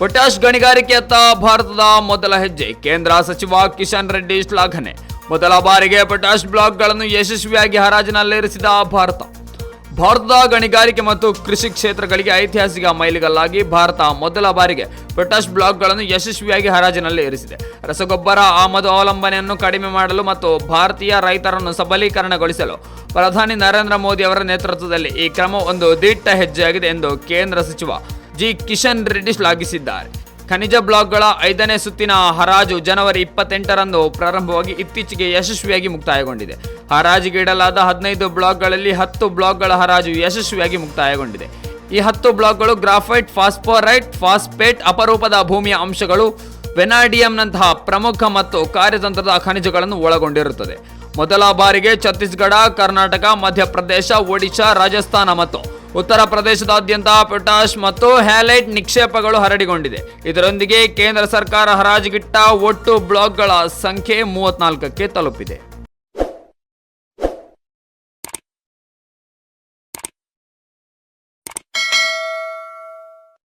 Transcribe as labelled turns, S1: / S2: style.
S1: Potash ಗಣಿಗಾರಿಕೆಯತ್ತ ಭಾರತದ ಮೊದಲ ಹೆಜ್ಜೆ. ಕೇಂದ್ರ ಸಚಿವ ಕಿಶನ್ ರೆಡ್ಡಿ ಶ್ಲಾಘನೆ. ಮೊದಲ ಬಾರಿಗೆ ಪೊಟ್ಯಾಶ್ ಬ್ಲಾಕ್ಗಳನ್ನು ಯಶಸ್ವಿಯಾಗಿ ಹರಾಜಿನಲ್ಲಿರಿಸಿದ ಭಾರತ. ಭಾರತದ ಗಣಿಗಾರಿಕೆ ಮತ್ತು ಕೃಷಿ ಕ್ಷೇತ್ರಗಳಿಗೆ ಐತಿಹಾಸಿಕ ಮೈಲಿಗಲ್ಲಾಗಿ ಭಾರತ ಮೊದಲ ಬಾರಿಗೆ ಪೊಟ್ಯಾಶ್ ಬ್ಲಾಕ್ಗಳನ್ನು ಯಶಸ್ವಿಯಾಗಿ ಹರಾಜಿನಲ್ಲಿ ಇರಿಸಿದೆ ರಸಗೊಬ್ಬರ ಆಮದು ಅವಲಂಬನೆಯನ್ನು ಕಡಿಮೆ ಮಾಡಲು ಮತ್ತು ಭಾರತೀಯ ರೈತರನ್ನು ಸಬಲೀಕರಣಗೊಳಿಸಲು ಪ್ರಧಾನಿ ನರೇಂದ್ರ ಮೋದಿ ಅವರ ನೇತೃತ್ವದಲ್ಲಿ ಈ ಕ್ರಮ ಒಂದು ದಿಟ್ಟ ಹೆಜ್ಜೆಯಾಗಿದೆ ಎಂದು ಕೇಂದ್ರ ಸಚಿವ ಜಿ. ಕಿಶನ್ ರೆಡ್ಡಿ ಶ್ಲಾಘಿಸಿದ್ದಾರೆ. ಖನಿಜ ಬ್ಲಾಕ್ಗಳ ಐದನೇ ಸುತ್ತಿನ ಹರಾಜು ಜನವರಿ ಇಪ್ಪತ್ತೆಂಟರಂದು ಪ್ರಾರಂಭವಾಗಿ ಇತ್ತೀಚೆಗೆ ಯಶಸ್ವಿಯಾಗಿ ಮುಕ್ತಾಯಗೊಂಡಿದೆ. ಹರಾಜಿಗೆ ಇಡಲಾದ ಹದಿನೈದು ಬ್ಲಾಕ್ಗಳಲ್ಲಿ ಹತ್ತು ಬ್ಲಾಕ್ಗಳ ಹರಾಜು ಯಶಸ್ವಿಯಾಗಿ ಮುಕ್ತಾಯಗೊಂಡಿದೆ. ಈ ಹತ್ತು ಬ್ಲಾಕ್ಗಳು ಗ್ರಾಫೈಟ್, ಫಾಸ್ಫೋರೈಟ್ ಫಾಸ್ಪೇಟ್ ಅಪರೂಪದ ಭೂಮಿಯ ಅಂಶಗಳು ವೆನಾಡಿಯಂನಂತಹ ಪ್ರಮುಖ ಮತ್ತು ಕಾರ್ಯತಂತ್ರದ ಖನಿಜಗಳನ್ನು ಒಳಗೊಂಡಿರುತ್ತದೆ. ಮೊದಲ ಬಾರಿಗೆ ಛತ್ತೀಸ್ಗಢ, ಕರ್ನಾಟಕ, ಮಧ್ಯಪ್ರದೇಶ, ಒಡಿಶಾ, ರಾಜಸ್ಥಾನ ಮತ್ತು ಉತ್ತರ ಪ್ರದೇಶದಾದ್ಯಂತ ಪೊಟ್ಯಾಶ್ ಮತ್ತು ಹ್ಯಾಲೈಟ್ ನಿಕ್ಷೇಪಗಳು ಹರಡಿಕೊಂಡಿದೆ. ಇದರೊಂದಿಗೆ ಕೇಂದ್ರ ಸರ್ಕಾರ ಹರಾಜುಗಿಟ್ಟ ಒಟ್ಟು ಬ್ಲಾಕ್ಗಳ ಸಂಖ್ಯೆ ಮೂವತ್ನಾಲ್ಕಕ್ಕೆ ತಲುಪಿದೆ.